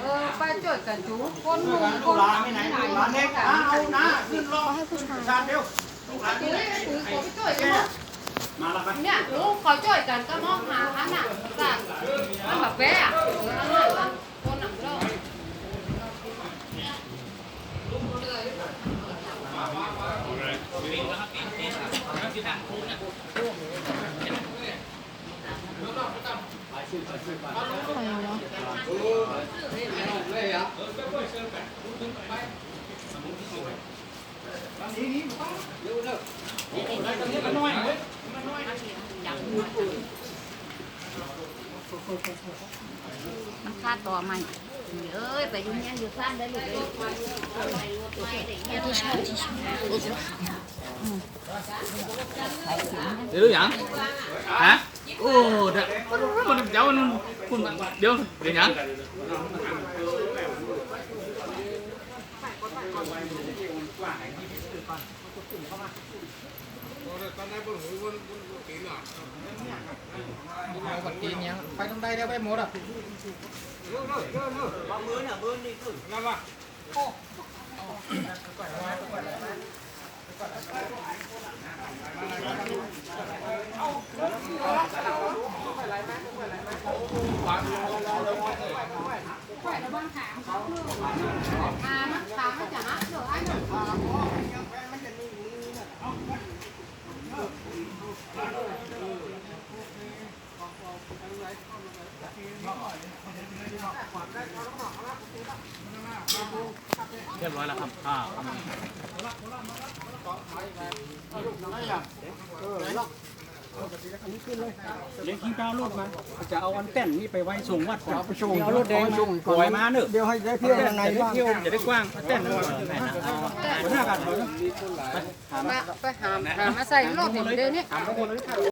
เออไปจ่วยกันจูคนหนุ่มคนลาไม่ไหนลูกหลานเด็กอะเอานะขึ้นรอให้นชายชาติเดียวลูกหลานตุ้นี่ยตุ้ยขอไปจ่วไปเนี่ยลูกขอจ่วยกันก็มองหาอันน่ะจ้ะมันแบบแว่อะอันน่ะคนหนังเลิก ใครวะมันคาดต่อใหม่เอ้ยไปยุ่งยังอยู่สั้นได้เลยที่ชอบที่ชอบเดี๋ยวยังฮะโอ้ เดี๋ยวมันเดี๋ยวมันคุณเดี๋ยวเดี๋ยวยัง เอาบัตรจีนยังไปต้องได้แล้วไปหมดอะ อ่ามันถามมันจะนะเดี๋ยวไอ้หนุ่ม เรียบร้อยแล้วครับอ่า เลี้ยงขี้เก้าลูกมาจะเอาอันเต้นนี่ไปไว้ส่งวัดก่อนไปส่งเอารถแดงส่งปล่อยมาเนอะเดี๋ยวให้ได้เที่ยวข้างในบ้างเที่ยวจะได้กว้างเต้นเลยหัวหน้ากันเลยมาไปหามหามาใส่รถเดี๋ยวนี้